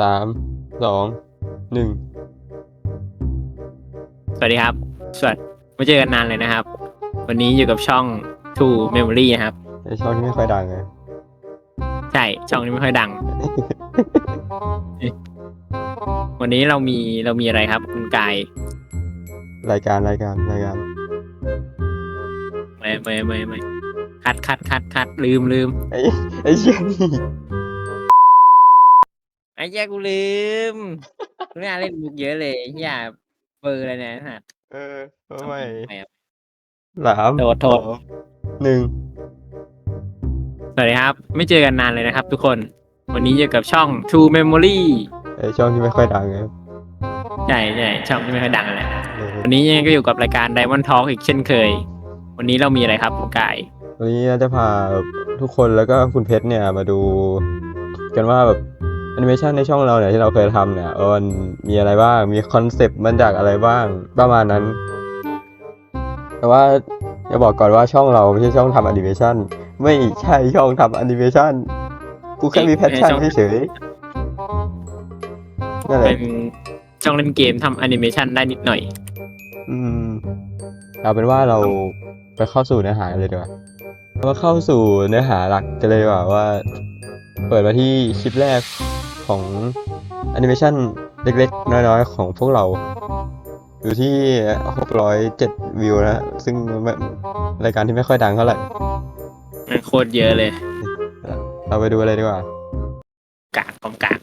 สามสองหนึ่งสวัสดีครับ สวัสดีไม่เจอกันนานเลยนะครับ วันนี้อยู่กับช่อง True Memory นะครับ ไอช่องที่ไม่ค่อยดังไงใช่ ช่องนี้ไม่ค่อยดัง วันนี้เรามีเรามีอะไรครับ คุณกายรายการรายการรายการไม่ไม่ไม่ไม่คัดคัดคัดคัดลืมลืมไอไอเชี่ยนี่ ไอ้แย่กูลืมกูน่าเล่นบุกเยอะเลยอย่าเบอร์อะไรเนี่ยฮะเออทำไมไม่ครับสามโทษโทษสองหนึ่งสวัสดีครับ ไม่เจอกันนานเลยนะครับทุกคน วันนี้อยู่กับช่อง True Memory ไอช่องที่ไม่ค่อยดังไงใช่ใช่ช่องที่ไม่ค่อยดังเลยเออวันนี้ยังก็อยู่กับรายการ Diamond Talk อีกเช่นเคย วันนี้เรามีอะไรครับคุณกาย วันนี้เราจะพาทุกคนแล้วก็คุณเพชรเนี่ยมาดู กันว่าแบบ แอนิเมชันในช่องเราเนี่ยที่เราเคยทำเนี่ยเออมันมีอะไรบ้าง มีคอนเซปต์มันจากอะไรบ้าง ประมาณนั้น แต่ว่าจะบอกก่อนว่าช่องเราไม่ใช่ช่องทำแอนิเมชันไม่ใช่ช่องทำแอนิเมชันกูแค่มีแพชชั่นเฉยๆนั่นแหเป็ละนช่องเล่นเกมทำแอนิเมชันได้นิดหน่อย อืมเอาเป็นว่าเราไปเข้าสู่เนื้อหาเลยดีกว่าเรามาเข้าสู่เนื้อหาหลักกันเลยดีกว่าว่า เปิดมาที่คลิปแรกของแอนิเมชันเล็กๆ น้อยๆ ของพวกเรา อยู่ที่ 607 วิวนะ ซึ่งไม่รายการที่ไม่ค่อยดังเท่าไหร่มันโคตรเยอะเลย เราไปดูอะไรดีกว่า กากของกาก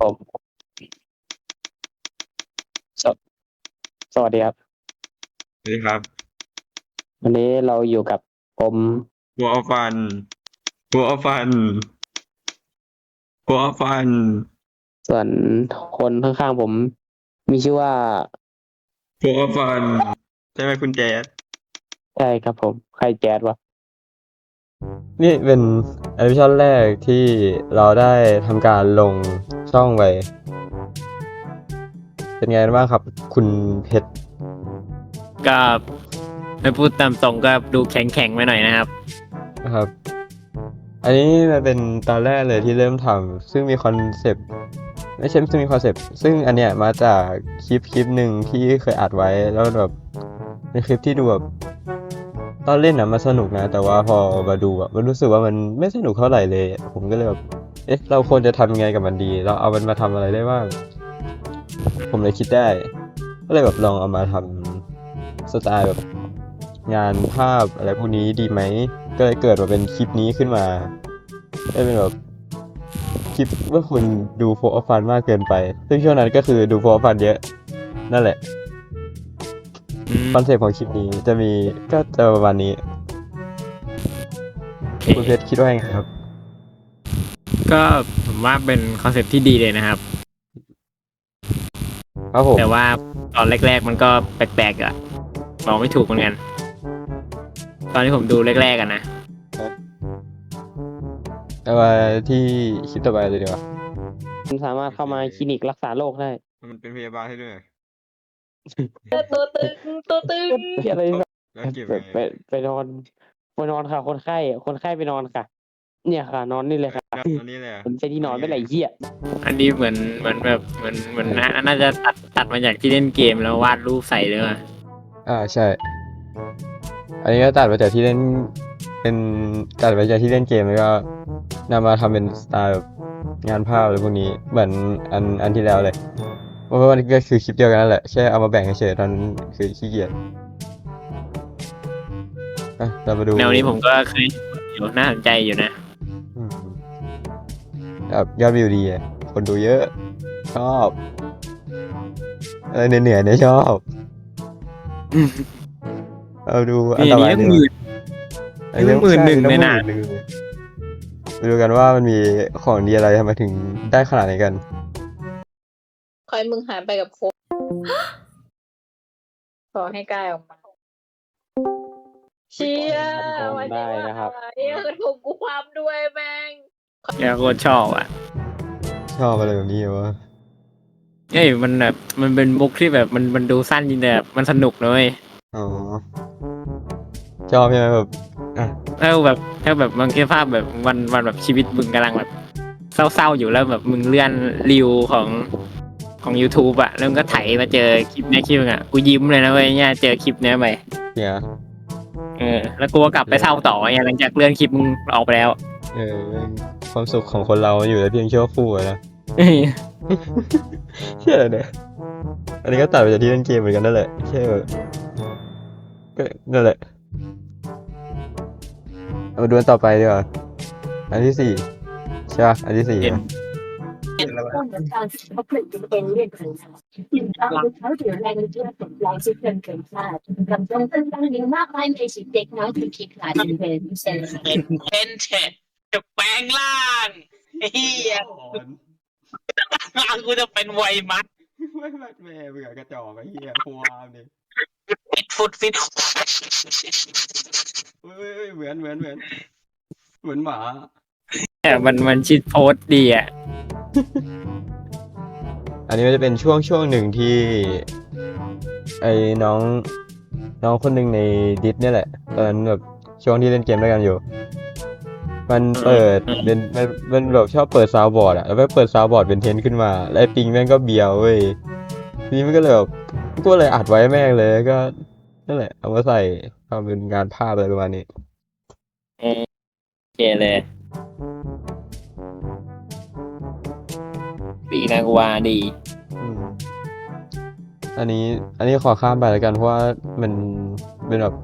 ผมสวสวัสดีครับ สวัสดีครับ วันนี้เราอยู่กับ ผมหัวฟัน หัวฟัน หัวฟัน ส่วนคนข้างๆผม มีชื่อว่าหัวฟัน ใช่ไหมคุณแจ๊ดใช่ครับผม ใครแจ๊ดวะ นี่เป็นแอนิเมชันแรกที่เราได้ทำการลงช่องไป เป็นไงบ้างครับ คุณเพชรก็ ไม่พูดตามตรงก็ดูแข็งแข็งๆไปหน่อยนะครับ นะครับ อันนี้มันเป็นตอนแรกเลยที่เริ่มทำซึ่งมีคอนเซปต์ไม่ใช่ซึ่งมีคอนเซปต์ซึ่งอันเนี้ยมาจากคลิปคลิปหนึ่งที่เคยอัดไว้แล้วแบบเป็นคลิปที่ดูแบบตอนเล่นนะมันสนุกนะ แต่ว่าพอมาดูอะมันรู้สึกว่ามันไม่สนุกเท่าไหร่เลย ผมก็เลยแบบเอ๊ะเราควรจะทำยังไงกับมันดี เราเอามันมาทำอะไรได้บ้างผมเลยคิดได้ ก็เลยแบบลองเอามาทำสไตล์แบบ งานภาพอะไรพวกนี้ดีไหม ก็เลยเกิดมาเป็นคลิปนี้ขึ้นมาได้เป็นแบบคลิปว่าคุณดูโฟร์ฟันมากเกินไป ซึ่งช่วงนั้นก็คือดูโฟร์ฟันเยอะ นั่นแหละอืมคอนเซ็ปต์ของคลิปนี้จะมีก็จะประมาณนี้ คุณเพชรคิดว่ายังไงครับ ก็ผมว่าเป็นคอนเซ็ปต์ที่ดีเลยนะครับ ครับผม แต่ว่าตอนแรก ๆ มันก็แปลกๆอะบอกไม่ถูกเหมือนกัน ตอนที่ผมดูแรกๆอะนะเอามาที่คลิปต่อไปเลยดีกว่าคุณสามารถเข้ามาคลินิกรักษาโรคได้มันเป็นพยาบาลให้ด้วยตัวตึงตัวตึงอะไรแล้วเก็บไปไปไปนอนไปนอนค่ะ คนไข้คนไข้ไปนอนค่ะ เนี่ยค่ะ นอนนี่เลยค่ะอันนี้เลยผมใช้ที่นอนไม่ไหลเหี้ยอันนี้เหมือนเหมือนแบบเหมือนเหมือนน่าน่าจะตัดตัดมาจากที่เล่นเกมแล้ววาดรูปใส่เลยว่ะอ่าใช่ อันนี้ก็ตัดมาจากที่เล่นเป็นตัดมาจากที่เล่นเกมแล้วก็นำมาทำเป็นสไตล์แบบงานภาพอะไรพวกนี้เหมือนอันอันที่แล้วเลยเพราะว่ามันก็คือคลิปเดียวกันนั่นแหละแค่เอามาแบ่งเฉยๆตอนนั้นคือขี้เกียจอะเรามาดูแนวนี้ผมก็เคยอยู่น่าสนใจอยู่นะอืมแบบยอดวิวดีอะคนดูเยอะ ชอบอะไรเหนื่อยๆเนี่ยชอบ เอาดูอันนี่ต่ออันไปนี้ดีก็กว่าหมื่นนี่มันหมื่นหนึ่งเลยนะ หมื่หงไปดูกันว่ามันมีของดีอะไรทำไมถึงได้ขนาดนี้กัน คอยมึงหายไปกับโคก ขอให้กายออกมา เชียร์ผมได้นะครับ เอ้ยกระถูกกูความด้วยแม่งแกโคตรชอบอะชอบอะไรแบบนี้เหรอวะเฮ้ยมันแบบมันเป็นมุกที่แบบมันมันดูสั้นจริงแต่แบบมันสนุกเลยอ๋อ ชอบใช่ไหมแบบอะเอถ้าแบบถ้าแบบบางทีภาพแบบวันวันแบบชีวิตมึงกำลังแบบเศร้าๆอยู่แล้วแบบมึงเลื่อนรีวของของ YouTube อะแล้วมึงก็ไถมาเจอคลิปเนี้ยคลิปนึงอะกูยิ้มเลยนะเว้ยเนี่ยเจอคลิปเนี้ยไปเนี่ยเออแล้วกูก็กลับไปเศร้าต่อไงหลังจากเลื่อนคลิปมึงออกไปแล้ว เออความสุขของคนเราอยู่ในเพียงชั่วครู่อะนะเอ้ยเชื่อเลยเนี่ยอันนี้ก็ตัดมาจากที่เล่นเกมเหมือนกันนั่นแหละใช่แบบก็นั่นแหละ เอามาดูอันต่อไปดีกว่า อันที่สี่ใช่ป่ะอันที่สี่เห็นอะต้องการการเขาเปลี่ยนเป็นเรื่องของเขาถึงเราเขาถือแรงเชื่อของเราซึ่งเกินเกินคาดกำลังตั้งตั้งยิ่งมากมายในสิเด็กน้อยที่คิดหลายเป็นเซนเพนเทดจะแปลงร่างเฮียกูจะเป็นไวมัดไม่ไม่แม่เบื่อกระจอกไอ้เหี้ยพวามดิ ฟิตฟุตฟิตเว้ยเว้ยเหมือนเหมือนเหมือนเหมือนหมาแต่มันมันชิดโพสต์ดีอะ อันนี้มันจะเป็นช่วงช่วงหนึ่งที่ ไอ้น้อง น้องคนหนึ่งในดิสเนี่ยแหละตอนนั้นแบบช่วงที่เล่นเกมด้วยกันอยู่ มันเปิดเป็นมันมันแบบชอบเปิดซาวบอร์ดอะแล้วไปเปิดซาวบอร์ดเป็นเทนขึ้นมา แล้วไอ้ปิงแม่งก็เบียวเว้ยทีนี้มันก็เลยแบบ ก็เลยอัดไว้แม่งเลยก็นั่นแหละ เอามาใส่ทำเป็นงานภาพอะไรประมาณนี้โอเคเลยดีนะกูว่าดี อืมอันนี้ อันนี้ขอข้ามไปแล้วกัน เพราะว่ามันเป็นแบบ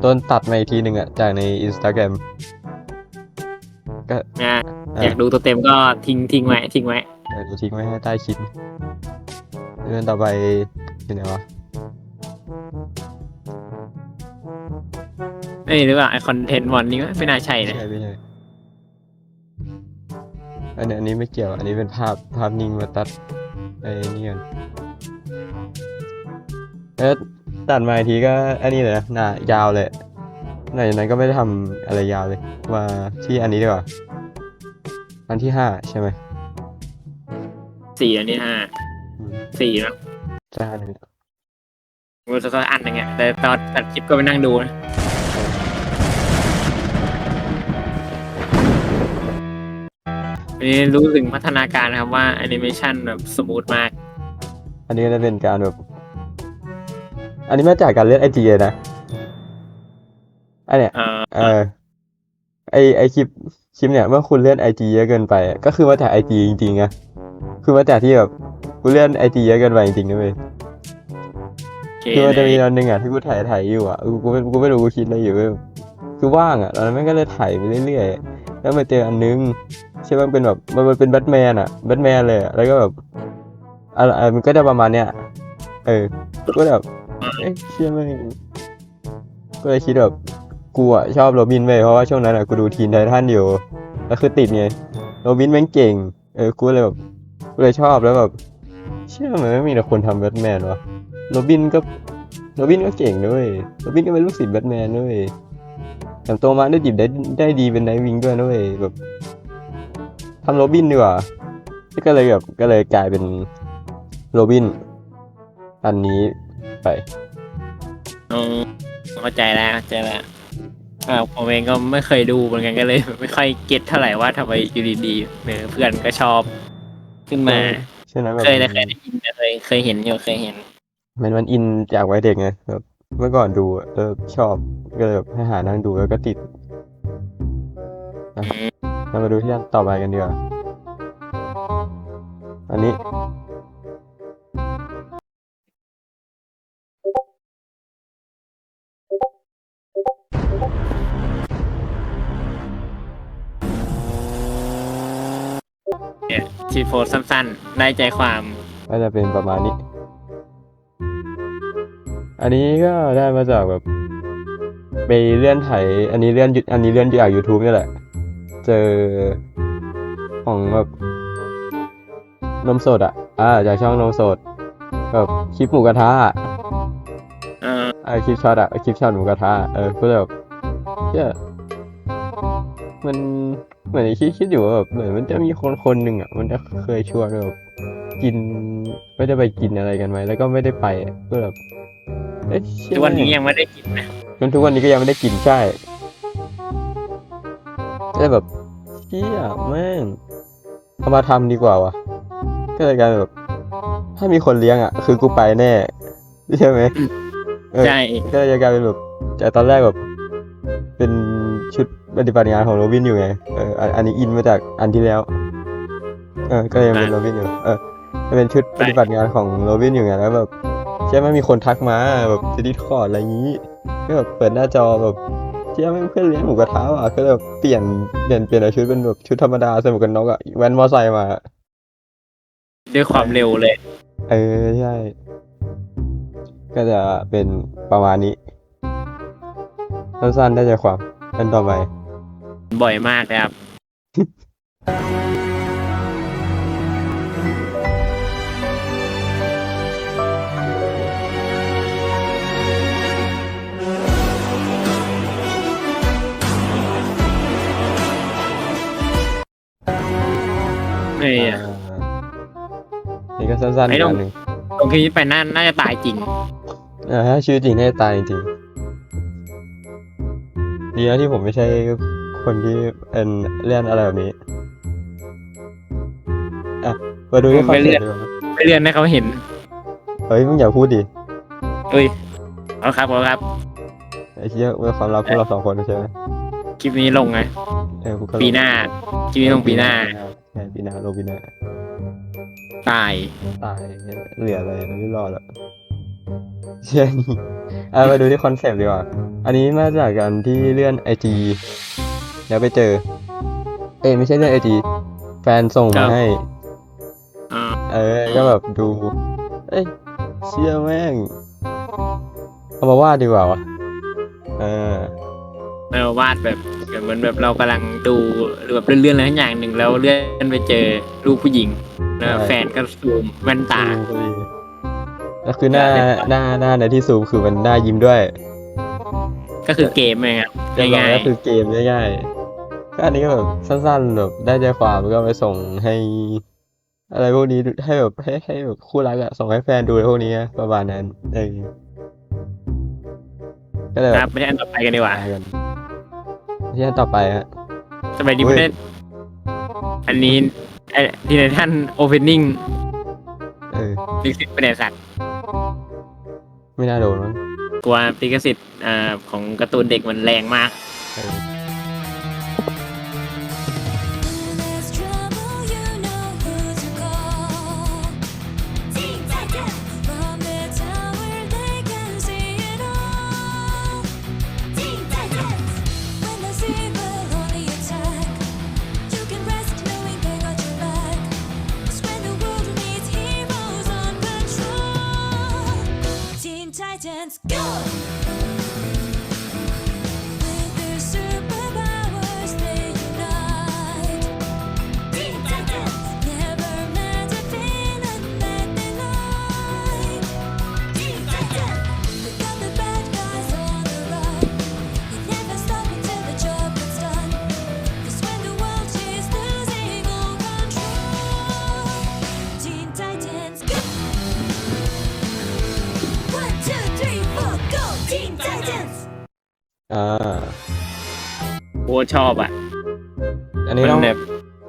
โดนตัดมาอีกทีหนึ่งอะจากในอินสตาแกรมก็นะอะอยากดูตัวเต็มก็ทิ้งทิ้งไว้ทิ้งไว้เดี๋ยวทิ้งไว้ให้ใต้คลิปเรื่องต่อไป ที่ไหนวะเอ้ยหรือว่าไอคอนเทนต์วันนี้ไม่น่าใช่ไม่นะ ใช่ไม่ใช่อันนี้อันนี้ไม่เกี่ยว อันนี้เป็นภาพภาพนิ่งมาตัดไอ้นี่กันแล้วตัดมาอีกทีก็อันนี้เลยนะหน้ายาวเลยหลังจากนั้นก็ไม่ได้ทำอะไรยาวเลยมาที่อันนี้ดีกว่าอันที่ห้าใช่ไหมสี่อันนี้ห้าอืมสี่แล้ว ใช่อันนี้กูจะอันหนึ่งอะแต่ตอนตัดคลิปก็ไปนั่งดูนะวันนี้รู้ถึงพัฒนาการนะครับว่าแอนิเมชันแบบสมูทมาก อันนี้ก็จะเป็นการแบบ อันนี้มาจากการเล่นไอจีนะ อันเนี้ย เออเออ ไอไอคลิปคลิปเนี่ยเมื่อคุณเลื่อนไอจีเยอะเกินไปอะก็คือมาจากไอจีจริงๆอะคือมาจากที่แบบ กูเลื่อนไอจีเยอะเกินไปจริงๆนะเว้ยโอเคคือมันจะมีเลยตอนหนึงอะที่กูถ่ายถ่ายอยู่อะกูกูไม่กูไม่รู้กูคิดอะไรอยู่เว้ยคือว่างอะตอนนั้นแม่งก็เลยถ่ายไปเรื่อยๆแล้วมาเจออันนึงใช่ไหมมันเป็นแบบมันมันเป็นแบทแมนอะแบทแมนเลยอะแล้วก็แบบอะไรอะไรมันก็จะประมาณเนี้ยเออก็แบบเอ๊ะเชื่อไหมงก็เลยคิดแบบกูอะชอบโรบินเว้ยเพราะว่าช่วงนั้นอะกูดูทีนไททันอยู่แล้วคือติดไงโรบินแม่งเก่ง เออกูเลยแบบกูเลยชอบแล้วแบบ เชื่อไหมไม่มีแต่คนทำแบทแมนวะโรบินก็โรบินก็เก่งด้วยโรบินก็เป็นลูกศิษย์แบทแมนด้วยแต่โตมาได้ดิบได้ได้ดีเป็นไนท์วิงด้วยด้วยแบบทำโรบินดีกว่าก็เลยแบบก็เลยกลายเป็นโรบิน อันนี้ไปอ๋อเข้าใจแล้วเข้าใจแล้วอ่าผมเองก็ไม่เคยดูเหมือนกันก็เลย ไม่ค่อยเก็ตเท่าไหร่ว่าทำไมอยู่ดีๆเพื่อนก็ชอบขึ้นมา ใช่ไหมแบบเคยได้เคยได้ยินเคยเคยเห็นอยู่เคยเห็น มันมันอินจากวัยเด็กไงแบบเมื่อก่อนดูอะเออชอบก็เลยแบบให้หานั่งดูแล้วก็ติดอะเรามาดูที่อันต่อไปกันดีกว่าอันนี้ ชีโพสสั้นๆ ได้ใจความก็จะเป็นประมาณนี้ อันนี้ก็ได้มาจากแบบ ไปเลื่อนไถ อันนี้เลื่อนอันนี้เลื่อนจาก YouTube นี่แหละ เจอของแบบนมสดอะ อ่า จากช่องนมสดแบบคลิปหมูกระทะอะเออเออคลิปช็อตอะคลิปช็อตหมูกระทะเออก็เลยแบบเชี่ยมัน เหมือนคิดคิดอยู่ว่าแบบเหมือนมันจะมีคนคนหนึ่งอะมันจะเคยชวนแบบกินไม่ได้ไปกินอะไรกันไหมแล้วก็ไม่ได้ไปอะก็แบบเอ๊ะเชี่ยทุกวันนี้ยังไม่ได้กินนะจนทุกวันนี้ก็ยังไม่ได้กินใช่ก็เลยแบบเชี่ยแม่งเอามาทำดีกว่าวะก็เลยกลายเป็นแบบ ถ้ามีคนเลี้ยงอะ คือกูไปแน่ใช่ไหมเออใช่ก็เลยกลายเป็นแบบจากตอนแรกแบบ เป็นชุด ปฏิบัติงานของโรบินอยู่ไง เอออันอันนี้อินมาจากอันที่แล้ว เออ ก็ยังเป็นโรบินอยู่ เออมันเป็นชุดปฏิบัติงานของโรบินอยู่ไงแล้วแบบใช่ไหมมีคนทักมาแบบจะดิสคอร์ดอะไรอย่างนี้ก็แบบเปิดหน้าจอแบบเชี่ยแม่งเพื่อนเลี้ยงหมูกระทะอะก็เลยแบบเปลี่ยนเปลี่ยนเปลี่ยนชุดเป็นแบบชุดธรรมดาใส่หมวกกันน็อกอะแว้นมอไซค์มา ด้วยความเร็วเลย เออใช่ ก็จะเป็นประมาณนี้สั้นๆได้ใจความเป็นต่อไป บ่อยมากเลยครับเฮ้ยอ่านี่ก็สั้นๆไอ้อีกน้อง อันหนึ่งตรงที่ไปน่าน่าจะตายจริง อ่าถ้าชีวิตจริงน่าจะตายจริงๆดีนะที่ผมไม่ใช่ คนที่เป็นเล่นอะไรแบบนี้อะมาดูที่คอนเซ็ปต์ดีกว่าไปเรียนให้เขาเห็นเฮ้ยมึงอย่าพูดดิเอ้ยเอาครับเอาครับไอ้เชี่ยเป็นความลับพวกเราสองคนใช่ไหมคลิปนี้ลงไงเออกูก็ปีหน้าคลิปนี้ลงปีหน้าใช่ปีหน้าโลปีหน้าตายตายเหลืออะไรไม่รอดแล้วเชี่ยนี่อะมาดูที่คอนเซปต์ดีกว่า อันนี้มาจากการที่เลื่อนไอจี แล้วไปเจอ เอ้ยไม่ใช่เลื่อนไอจีแฟนส่งครัมาบให้ อ่าเออ ก็แบบดู เอ้ยเชี่ยแม่ง เอามาวาดดีกว่าวะเออเออวาดแบบเหมือนแบบเรากำลังดูหรือแบบเลื่อนๆอะไรทั้งอย่างหนึ่งแล้วเลื่อนไปเจอรูปผู้หญิงแล้วใช่แฟนก็ซูมแว่นตาดูพอดีแล้วคือหน้าหน้าหน้าในที่ซูมคือมันหน้ายิ้มด้วยก็คือเกมเองครับเรียบร้อง่ายก็คือเกมง่ายๆ ก็อันนี้ก็แบบสั้นๆแบบได้ใจความก็ไปส่งให้ อะไรพวกนี้ดูให้แบบให้ให้แบบคู่รักอะส่งให้แฟนดูอะไรพวกนี้อะประมาณนั้นเออก็เลยๆแบครับบไม่ใช่อันต่อไปกันดีกว่า ไปกันที่อันต่อไปฮะ สมัยนี้อุ้ไม่ย ได้อันนี้ไอ้ที่ในท่านโอเพนนิ่งเออ ลิขสิทธิ์เป็นสัตว์ไม่น่าโดนมั้งกลัวลิขสิทธิ์อ่าของการ์ตูนเด็กมันแรงมากเออ โอ้ชอบอะ อันนี้มัต้องนแบบ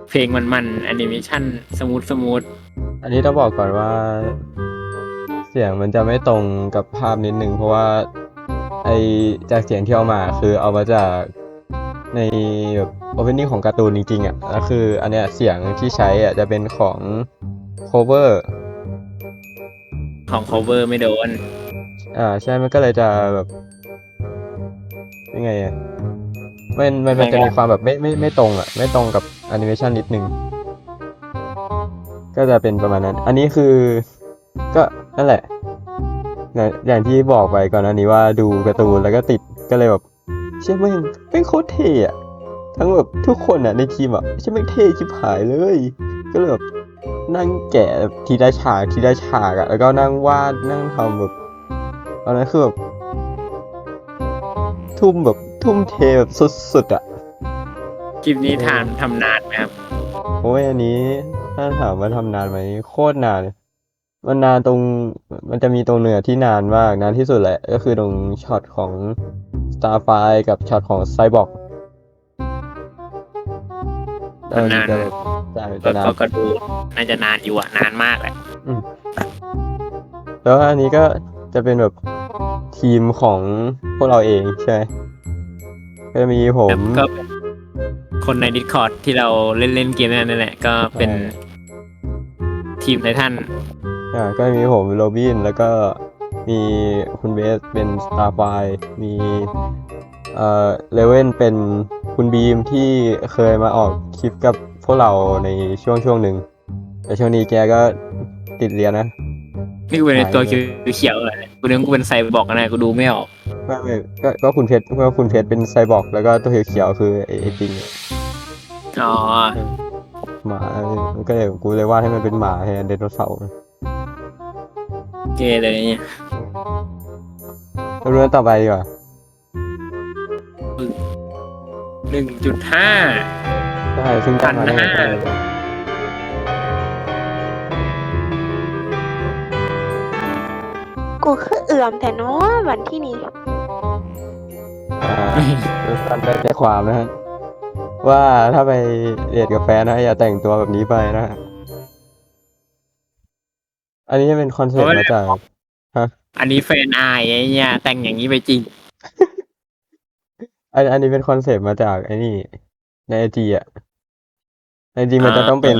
เพลงมันมันแอนิเมชันสมูทสมูทอันนี้ต้องบอกก่อนว่า เสียงมันจะไม่ตรงกับภาพนิดนึงเพราะว่า ไอจากเสียงที่เอามาคือเอามาจากในแบบโอเพนนิ่งของการ์ตูนจริงๆอะแล้วคือ อันเนี้ยเสียงที่ใช้อะจะเป็นของ cover ของ cover ไม่โดน อ่าใช่ มันก็เลยจะแบบยังไงอะ มันมันมันจะมีความแบบไม่ไม่ไม่ตรงอะ ไม่ตรงกับแอนิเมชันนิดนึง ก็จะเป็นประมาณนั้น อันนี้คือ ก็นั่นแหละ อย่างอย่างที่บอกไปก่อนหน้านี้ว่าดูการ์ตูนแล้วก็ติดก็เลยแบบเชื่อแม่งแม่งโคตรเท่อะทั้งแบบทุกคนอะในทีมอะเชื่อแม่งเท่ชิบหายเลย ก็เลยแบบนั่งแกะแบบทีละฉากทีละฉากอะแล้วก็นั่งวาดนั่งทำแบบตอนนั้นคือแบบทุ่มแบบ ทุ่มเทแบบสุดๆอะ คลิปนี้ทานทำนานไหมครับ โอ้ยอันนี้ถ้าถามว่าทำนานไหมโคตรนานเลยมันนานตรงมันจะมีตรงเนื้อที่นานมากนานที่สุดแหละ ก็คือตรงช็อตของ Starfire กับช็อตของ Cyborg ตอนนี้ก็แบบใช่ก็จะนานก็ก็ดูน่าจะนานอยู่อะนานมากแหละแล้วอันนี้ก็จะเป็นแบบทีมของพวกเราเองใช่ไหม ก็จะมีผม ก็เป็นคนใน Discord ที่เราเล่นเล่นเกมนั่นแหละ ก็เป็นทีมไททันอ่าก็จะมีผมโรบินแล้วก็มีคุณเบสเป็นสตาร์ไฟมีเอ่อเลเว่นเป็นคุณบีมที่เคยมาออกคลิปกับพวกเราในช่วงช่วงหนึ่งแต่ช่วงนี้แกก็ติดเรียนนะ นี่กูเป็นในตัวเขียวๆเลยกูนึกว่ากูเป็นไซบอร์กนะกูดูไม่ออก ไม่ไม่ก็ก็คุณเพชรก็คุณเพชรเป็นไซบอร์กแล้วก็ตัวเขียวๆคือไอ้ไอ้ปิงอะอ๋อหมามันก็เลยกูเลยว่าดให้มันเป็นหมาแทนไดโนเสาร์เกเลยเนี่ยแล้วเรื่องต่อไปดีกว่าหนึ่งจุดห้าใช่ซึ่งตั้งมาได้พันห้ากูคือเอื่อมแต่เนาะวันที่นี้อ่ารู้ กันได้ใจความนะฮะว่าถ้าไปเดทกับแฟนนะอย่าแต่งตัวแบบนี้ไปนะฮะอันนี้จะเป็นคอนเซ็ปต์มาจากอันนี้แฟนอายไอ้เนี่ยแต่งอย่างนี้ไปจริง อันอันนี้เป็นคอนเซ็ปต์มาจากไอ้นี่ ในไอจีอะในไอจีมันจะต้องเป็น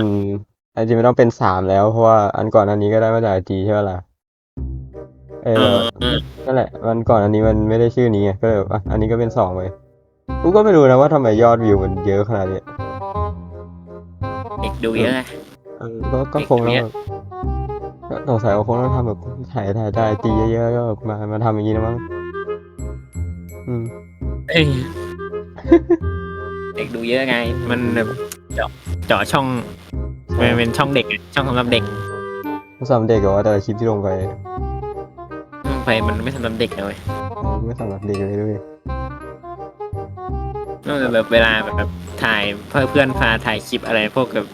ไอจีมันต้องเป็นสามแล้วเพราะว่าอันก่อนอันนี้ก็ได้มาจากไอจีใช่ไหมล่ะ เอเอออเออนั่นแหละวันก่อนอันนี้มันไม่ได้ชื่อนี้ไงก็เลยแบบอะอันนี้ก็เป็นสองไปกูก็ไม่รู้นะว่าทำไมยอดวิวมันเยอะขนาดนี้เด็กดูเยอะไงเออก็ก็คงแล้วแบบก็สงสัยว่าคงต้องทำแบบถ่ายถ่ายถ่ายตีเยอะๆก็แบบมามาทำอย่างนี้นะมั้งอืมเอ้ยเด็กดูเยอะไง มันแบบเจาะเจาะช่องมันเป็นช่องเด็กอะช่องสำหรับเด็กสำหรับเด็กเหรอว่าแต่ละคลิปที่ลงไปช่อง ไปมันไม่สำหรับเด็กเลยเออไม่สำหรับเด็กเลยด้วยนอกจากแบบเวลาแบบถ่ายเพื่อเพื่อนพาถ่ายคลิปอะไรพวกแบบ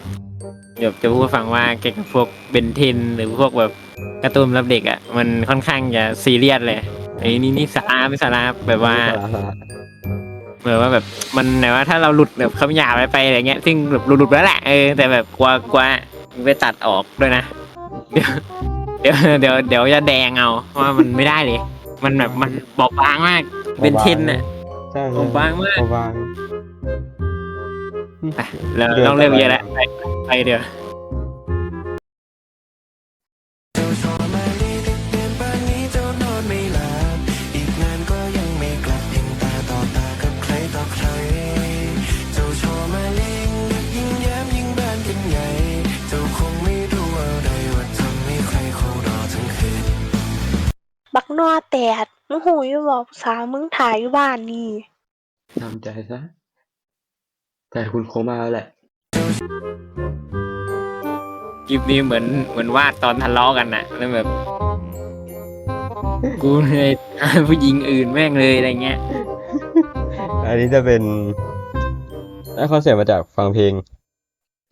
เดี๋ยวจะพูดให้ฟังว่าเกี่ยวกับพวกเบนเทนหรือพวกแบบการ์ตูนสำหรับเด็กอะมันค่อนข้างจะซีเรียสเลยไอ้นี่นี่สาระไม่สาระแบบว่าสาระสาระเหมือนว่าแบบมันแบบว่าถ้าเราหลุดแบบคำหยาบไปไปอะไรเงี้ยซึ่งแบบหลุดๆไปแล้วแหละเออแต่แบบกลัวกลัวไปตัดออกด้วยนะเดี๋ยว เดี๋ยวเดี๋ยวเดี๋ยวจะแดงเอาเพราะว่ามันไม่ได้เลย มันแบบมันบอบบางมากเบนเทนอะ ใช่บอบบางมากบางไปเราต้องเริ่มเยอะแล้วไปไปเดี๋ยว บักนอแตดมึงหูอยู่บอกสาวมึงถ่ายอยู่บ้านนี่ทำใจซะ แต่คุณโคงมาแล้วแหละ คลิปนี้เหมือนเหมือนวาดตอนทะเลาะกันน่ะแล้วแบบ กูเลยผู้หญิงอื่นแม่งเลยอะไรเงี้ย อันนี้จะเป็นได้คอนเซ็ปต์มาจากฟังเพลง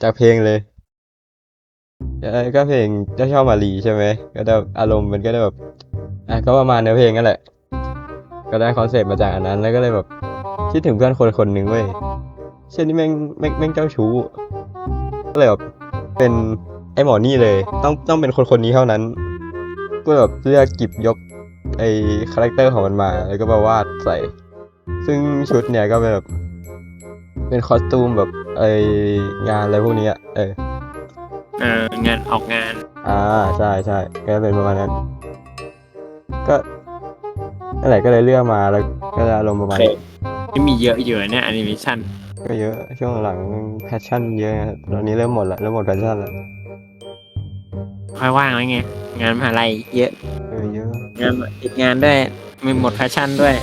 จากเพลงเลยแล้ว ก็เพลงเจ้าชอบมารีใช่ไหมก็จะอารมณ์มันก็จะแบบอะก็ประมาณเนื้อเพลงนั่นแหละ ก็ได้คอนเซ็ปต์มาจากอันนั้น แล้วก็เลยแบบคิดถึงเพื่อนคนคนหนึ่งเว้ยเช่นนี้แม่งแม่งแม่งเจ้าชู้ก็เลยแบบเป็นไอ้หมอนี่เลย ต้องต้องเป็นคนคนนี้เท่านั้น ก็แบบเลือกกิบยกไอ้คาแรคเตอร์ของมันมา แล้วก็มาวาดใส่ ซึ่งชุดเนี่ยก็เป็นแบบเป็นคอสตูมแบบไองานอะไรพวกนี้อะเออ เอองานออกงาน อ่าใช่ใช่ก็เป็นประมาณนั้น ก็นั่นแหละก็เลยเลือกมาแล้วก็จะอารมณ์ประมาณนี้ที่มีเยอะอยู่เนี่ยแอนิเมชันก็เยอะช่วงหลังแพชชั่นเยอะนะตอนนี้เริ่มหมดละเริ่มหมดแพชชั่นละค่อยว่างแล้วไงงานมหาลัยเยอะเออเยอะงานติดงานด้วยมีหมดแฟชั่นด้วย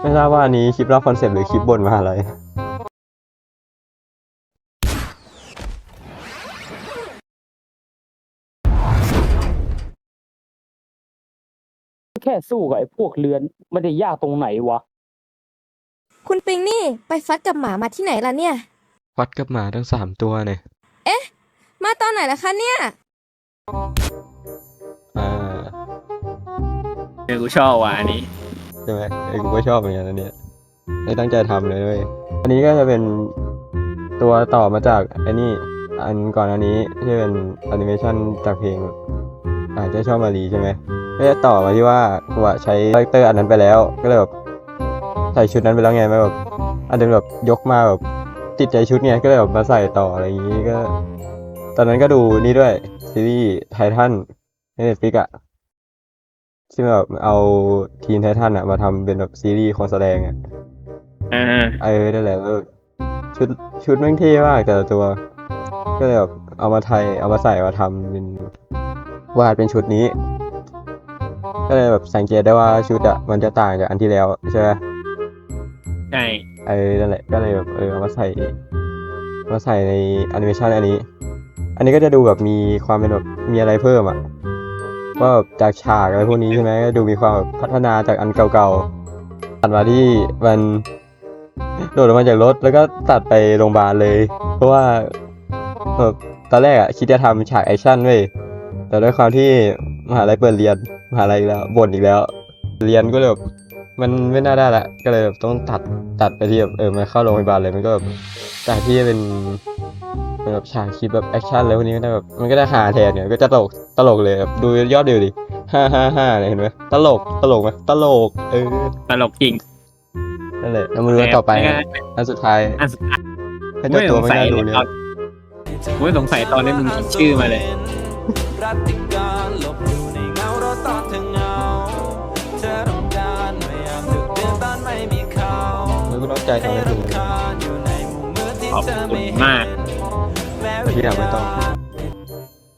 ไม่ทราบว่าอันนี้คลิปเล่าคอนเซปต์หรือคลิปบ่นมาอะไร แค่สู้กับไอ้พวกเรือนมันจะยากตรงไหนวะ คุณปิงนี่ไปฟัดกับหมามาที่ไหนล่ะเนี่ย วัดกับหมาทั้งสามตัวเนี่ยมาตอนไหนล่ะคะเนี่ย อ่าเออกูชอบว่ะอันนี้ ใช่ไหมไอ้ยกูก็ชอบเหมือนกันอันเนี้ยไม่ตั้งใจทำเลยเว้ยอันนี้ก็จะเป็นตัวต่อมาจากไอ้นี่อันก่อนอันนี้ที่เป็นแอนิเมชันจากเพลงอาจจะชอบมารีใช่ไหม ก็จะต่อมาที่ว่ากูอะใช้คาแรคเตอร์อันนั้นไปแล้ว ก็เลยแบบใส่ชุดนั้นไปแล้วไงไม่แบบอันเดิมแบบยกมาแบบติดใจชุดไงก็เลยแบบมาใส่ต่ออะไรอย่างนี้ก็ ตอนนั้นก็ดูนี่ด้วยซีรีส์ไททันในเน็ตฟิกอะที่แบบเอาทีนไททันอะมาทำเป็นแบบซีรีส์คนแสดงอะอ่าเออนั่นแหละแล้วชุดชุดแม่งเท่มากแต่ละตัว ก็เลยแบบเอามาไทยเอามาใส่มาทำเป็นวาดเป็นชุดนี้ ก็เลยแบบสังเกตได้ว่าชุดอะมันจะต่างจากอันที่แล้วใช่ไหมใช่เออนั่นแหละก็เลยแบบเออเอามาใส่มาใส่ในแอนิเมชันอันนี้ อันนี้ก็จะดูแบบมีความเป็นแบบมีอะไรเพิ่มอะว่าแบบจากฉากอะไรพวกนี้ใช่ไหมก็ดูมีความแบบพัฒนาจากอันเก่าๆตัดมาที่มันโดดออกมาจากรถแล้วก็ตัดไปโรงพยาบาลเลย เพราะว่าแบบตอนแรกอะคิดจะทำฉากแอคชั่นเว้ย แต่ด้วยความที่มหาลัยเปิดเรียนมหาลัยอีกแล้วบ่นอีกแล้ว เรียนก็เลยแบบมันไม่น่าได้ละก็เลยแบบต้องตัดตัดไปที่แบบเออมาเข้าโรงพยาบาลเลยมันก็แบบจากที่จะเป็นเป็นแบบฉากคลิปแบบแอคชั่นเลยพวกนี้ก็ได้แบบมันก็ได้หาแทนเนี่ยก็จะตลกตลกเลยแบบดูยอดวิวดิห้าห้าห้าเนี่ยเห็นไหมตลกตลกไหมตลกเออตลกจริงนั่นแหละแล้วมาดูกันต่อไปแล้วก็อันสุดท้ายอันสุดท้ายให้เจ้าตัวไม่น่าดูเนี่ยกูไม่สงสัยตอนนี้มึงคิดชื่อมาเลย รัติการหลบอยู่ในเงาเราตอนเธอเหงา เธอต้องการพยายามดึกเดินบ้านไม่มีเขามันก็ต้องใจทำให้ถึงคานอยู่ในมุมมืดที่ขอบเธอคุณไม่เห็นมาก แม้แต่ที่ทำไม่ต้องขอบ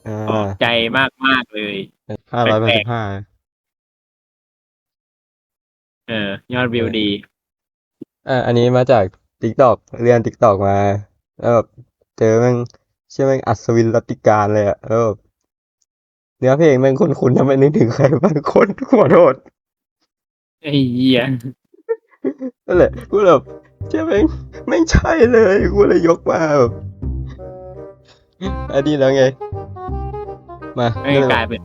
อ่าใจมากมากๆเลย ห้าร้อยแปดสิบห้าเออ ยอดวิวดี อ่าอันนี้มาจากติ๊กตอกเรียนติ๊กตอกมา แล้วแบบเจอแม่งเชื่อแม่งอัศวินรัตติการเลยอะแล้วแบบ เนื้อเพลงแม่งคุ้นๆทำไมนึกถึงใครบางคนขอโทษไอ้เหี้ยนั่นแหละกูเลยแบบเชื่อแม่งไม่งใช่เลยกูเลยยกมาแบบอันนี้แล้วไง มาไม่ก็เลยกแบลายบเป็น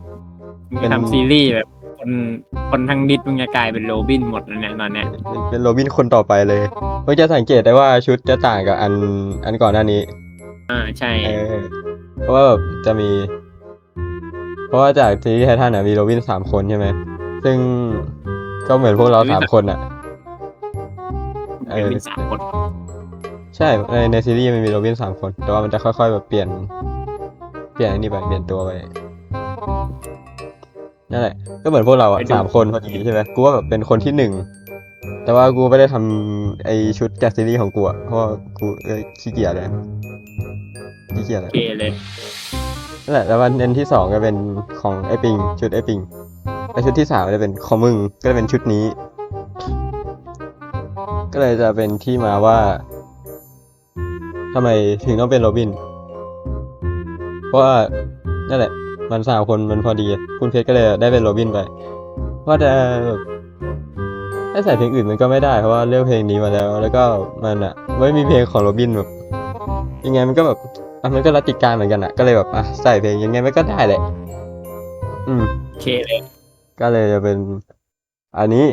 มึงเป็นทำซีรีส์แบบ คนคนทั้งนิดมึงจะกลายเป็นโรบินหมดแล้วเนี่ยตอนเนี้ยเป็นเป็นโรบินคนต่อไปเลยเพิ่งจะสังเกตได้ว่าชุดจะต่างกับอันอันก่อนหน้านี้ อ่าใช่เออเพราะว่าแบบจะมีเพ ราะว่าจากซีรีส์ไททันอะมีโรบินสามคนใช่ไหม ซึ่งก็เหมือนพวกเราสามคนอะเออเป็นสามคน ใช่ในในซีรีส์มันมีโรบินสามคน แต่ว่ามันจะค่อยๆแบบเปลี่ยน เปลี่ยนไอ้นี่ไปเปลี่ยนตัวไปนั่นแหละ ก็เหมือนพวกเราอะสามคนพอดีใช่ไหมกูว่าแบบเป็นคนที่หนึ่ง แต่ว่ากูไม่ได้ทำไอชุดจากซีรีส์ของกูอะเพราะว่ากูเอ้ยขี้เกียจเลยขี้เกียจเลยโอเคเลย นั่นแหละแล้ววันเอ็นที่สองก็เป็นของไอปิง ชุดไอปิงแล้วชุดที่สามจะเป็นของมึงก็จะเป็นชุดนี้ ก็เลยจะเป็นที่มาว่าทำไมถึงต้องเป็นโรบิน เพราะว่านั่นแหละ มันสามคนมันพอดี คุณเพชรก็เลยได้เป็นโรบินไปว่าจะแบบให้ใส่เพลงอื่นมันก็ไม่ได้ เพราะว่าเลือกเพลงนี้มาแล้ว แล้วก็มันอะ ไม่มีเพลงของโรบินแบบยังไงมันก็แบบ อะมันก็รัติการเหมือนกันอะ ก็เลยแบบอะใส่เพลงยังไงมันก็ได้แหละ อืม โอเคเลยก็เลยจะเป็น อันนี้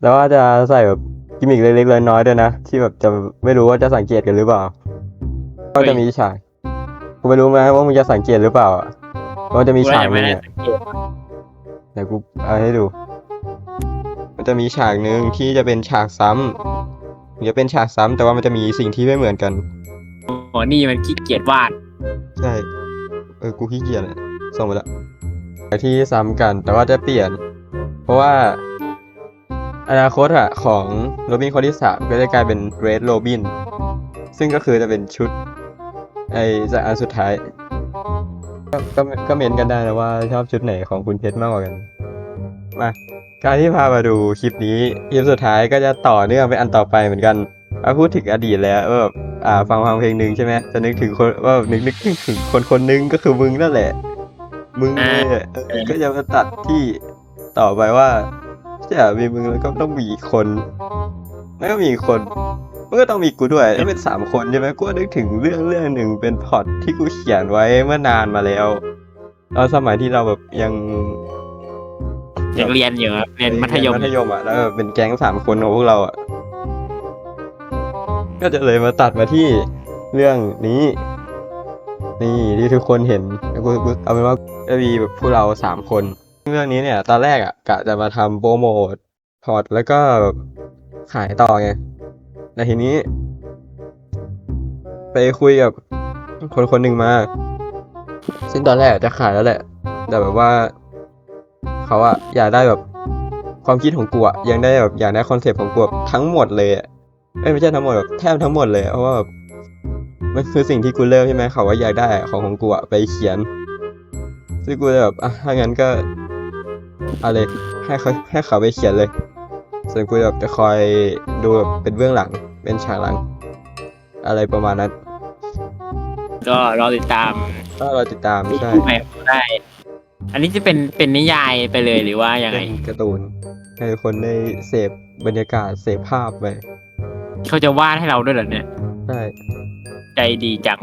แล้วว่าจะใส่แบบกิมมิกเล็กๆน้อยๆด้วยนะ ที่แบบจะไม่รู้ว่าจะสังเกตกันหรือเปล่า ก็จะมีฉากกูไม่รู้นะว่ามึงจะสังเกตหรือเปล่าอะว่าจะมีกูฉากยังหไม่นึงได้อะสังเกตเดี๋ยวกูเอาให้ดู มันจะมีฉากหนึ่งที่จะเป็นฉากซ้ำมันจะเป็นฉากซ้ำแต่ว่ามันจะมีสิ่งที่ไม่เหมือนกัน อ๋อนี่มันขี้เกียจวาด ใช่ เออ กูขี้เกียจอะส่งไปละที่ซ้ำกัน แต่ว่าจะเปลี่ยน เพราะว่า อนาคตอะของโรบินคนที่สามก็จะกลายเป็นเรดโรบิน ซึ่งก็คือจะเป็นชุด ไอ้จากอันสุดท้าย ก็ก็ก็เมนกันได้นะว่าชอบชุดไหนของคุณเพชรมากกว่ากัน มา การที่พามาดูคลิปนี้คลิปสุดท้ายก็จะต่อเนื่องไปอันต่อไปเหมือนกัน มาพูดถึงอดีตแล้วว่าแบบอ่าฟังฟังเพลงหนึ่งใช่ไหมจะนึกถึงคนว่าแบบนึกนึกถึงคนคนหนึงก็คือมึงนั่นแหละ มึงเลยอะเออก็จะมาตัดที่ต่อไปว่าจะมีมึงแล้วก็ต้องมีอีกคนแล้วก็มีอีกคนมันก็ต้องมีกูด้วยแล้วเป็นสามคนใช่ไหมกูก็นึกถึงเรื่องเรื่องหนึ่งเป็นพล็อตที่กูเขียนไว้เมื่อนานมาแล้วตอนสมัยที่เราแบบยังยังเรียนอยู่ครับเรียนมัธยมมัธยมอะแล้วแบบเป็นแก๊งสามคนของพวกเราอะ ก็จะเลยมาตัดมาที่เรื่องนี้ นี่ที่ทุกคนเห็นกูเอาเป็นว่าจะมีแบบพวกเราสามคน เรื่องนี้เนี่ย ตอนแรกอะกะจะมาทำโปรโมทพอร์ตแล้วก็ขายต่อไงแต่ทีนี้ ไปคุยกับคนคนหนึ่งมา ซึ่งตอนแรกจะขายแล้วแหละ แต่แบบว่า เขาอะอยากได้แบบความคิดของกูอะยังได้แบบอยากได้คอนเซปต์ของกูทั้งหมดเลยอะเอ้ย ไม่ใช่ทั้งหมดแบบแทบทั้งหมดเลยอะเพราะว่าแบบมันคือสิ่งที่กูเริ่มใช่ไหมเขาว่าอยากได้ของของกูอะไปเขียนซึ่งกูเลยแบบอะถ้างั้นก็เอาเลยให้เขาให้เขาไปเขียนเลย ส่วนกูแบบจะคอยดูแบบเป็นเบื้องหลังเป็นฉากหลัง อะไรประมาณนั้น ก็รอติดตามก็เราติดตามใช่ใหม่ได้ อันนี้จะเป็นเป็นนิยายไปเลยหรือว่ายังไงเป็นการ์ตูนให้คนได้เสพบรรยากาศเสพภาพไป เขาจะวาดให้เราด้วยเหรอเนี่ย ใช่ใจดีจัง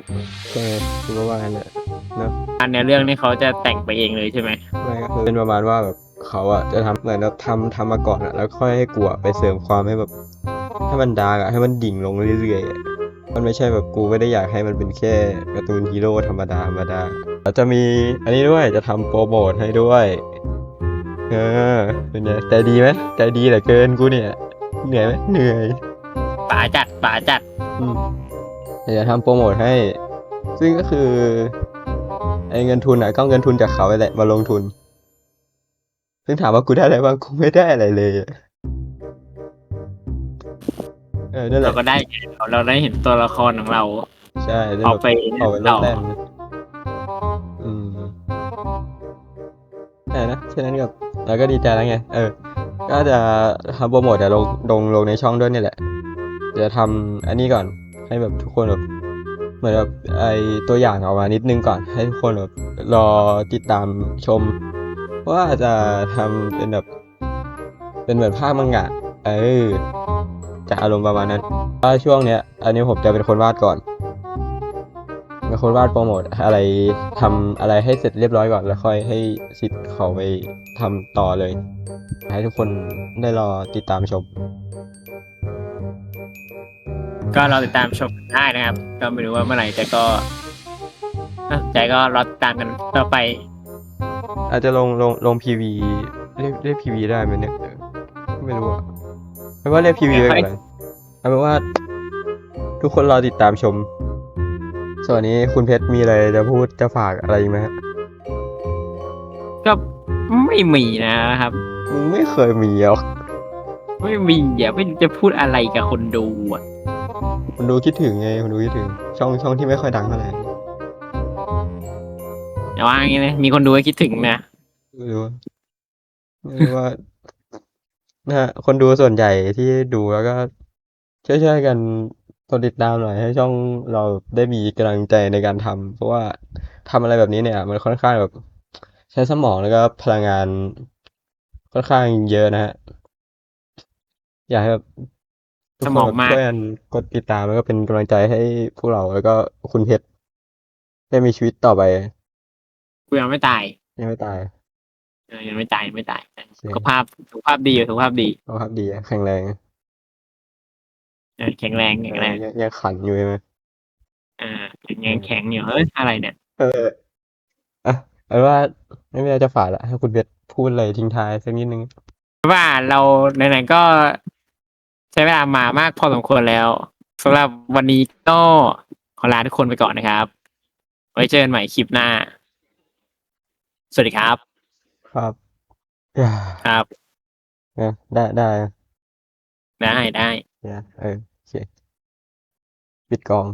ใช่คือว่างั้นแหละเนอะอันเนี้ยเรื่องนี้เขาจะแต่งไปเองเลยใช่ไหมไม่ก็คือเป็นประมาณว่าแบบเขาอะจะทำเหมือนแบบทำทำมาก่อนอะแล้วค่อยให้กูอะไปเสริมความให้แบบให้มันดาร์กอะให้มันดิ่งลงเรื่อยๆอะมันไม่ใช่แบบกูไม่ได้อยากให้มันเป็นแค่การ์ตูนฮีโร่ธรรมดาธรรมดาแล้วจะมีอันนี้ด้วยจะทำโปรโมทให้ด้วยเออเป็นไงใจดีไหมใจดีเหลือเกินกูเนี่ย เหนื่อยไหมเหนื่อย ป๋าจัดป๋าจัด อืมเดี๋ยวจะทำโปรโมทให้ ซึ่งก็คือไอ้เงินทุนอะก็เงินทุนจากเขาไปแหละมาลงทุน ซึ่งถามว่ากูได้อะไรบ้างกูไม่ได้อะไรเลยอะเออนั่นแหเราละก็ได้เราได้เห็นตัวละครของเรา ใช่ได้เอาแบบไปออกไปต่อเล่นอืมแต่นะฉะนั้นกับเราก็ดีใจแล้วไง เออ ก็จะทำโปรโมทแต่ลงลงลงในช่องด้วยนี่แหละ เดี๋ยวทำอันนี้ก่อนให้แบบทุกคนแบบเหมือนแบบไอตัวอย่างออกมานิดนึงก่อนให้ทุกคนแบบรอติดตามชม ว่าจะทำเป็นแบบเป็นเหมือนภาพมังงะเออจะอารมณ์ประมาณนั้นว่าช่วงเนี้ย อันนี้ผมจะเป็นคนวาดก่อนเป็นคนวาดโปรโมทอะไรทำอะไรให้เสร็จเรียบร้อยก่อน แล้วค่อยให้สิทธิ์เขาไปทำต่อเลย ให้ทุกคนได้รอติดตามชม ก็รอติดตามชมได้นะครับ ก็ไม่รู้ว่าเมื่อไหร่แต่ก็น่าสนใจก็รอติดตามกันต่อไป อาจจะลงลงลงพีวีเรียกเรียกพีวีได้ไหมเนี่ยเออไม่รู้อะไม่ว่าเรียกพีวีไปก่อนเอาเป็นว่า ทุกคนรอติดตามชม ส่วนนี้คุณเพชรมีอะไรจะพูดจะฝากอะไรไหมฮะก็ไม่มีนะครับ มึงไม่เคยมีหรอก ไม่มีอย่าไม่รู้จะพูดอะไรกับคนดูอะ คุณดูคิดถึงไงคุณดูคิดถึง ช่องช่องที่ไม่ค่อยดังเท่าไหร่แต่ว่าอย่างนี้นะมีคนดูให้คิดถึงนะไม่รู้ว่าไม่รู้ว่า นะฮะคนดูส่วนใหญ่ที่ดูแล้วก็ช่วยๆกันกดติดตามหน่อยให้ช่องเราได้มีกำลังใจในการทำเพราะว่าทำอะไรแบบนี้เนี่ย มันค่อนข้างแบบ ใช้สมองแล้วก็พลังงานค่อนข้างเยอะนะฮะอยากให้แบบทุก สคนมองแบบมากช่วยกันกดติดตามแล้วก็เป็นกำลังใจให้พวกเราแล้วก็คุณเพชรได้มีชีวิตต่อไปกูยังไม่ตายยังไม่ตาย เออยังไม่ตายยังไม่ตายโอเคสุขภาพสุขภาพดีอยู่สุขภาพดีสุขภาพดีอะแข็งแรงเออแข็งแรงแข็งแรงเออยังยังขันอยู่ใช่ไหมอ่ายังยังแข็งอยู่เฮ้ยอะไรเนี่ย เอออะเอาว่าไม่มีอะไรจะฝากละให้คุณเพชรพูดอะไรทิ้งท้ายสักนิดนึง ว่าเราไหนๆก็ ใช้เวลามามากพอสมควรแล้วสำหรับวันนี้ก็ขอลาทุกคนไปก่อนนะครับ ไว้เจอกันใหม่คลิปหน้า สวัสดีครับ ครับอย่าครับเนี่ยได้ได้ได้ได้เนี่ยเออโอเคปิดกอง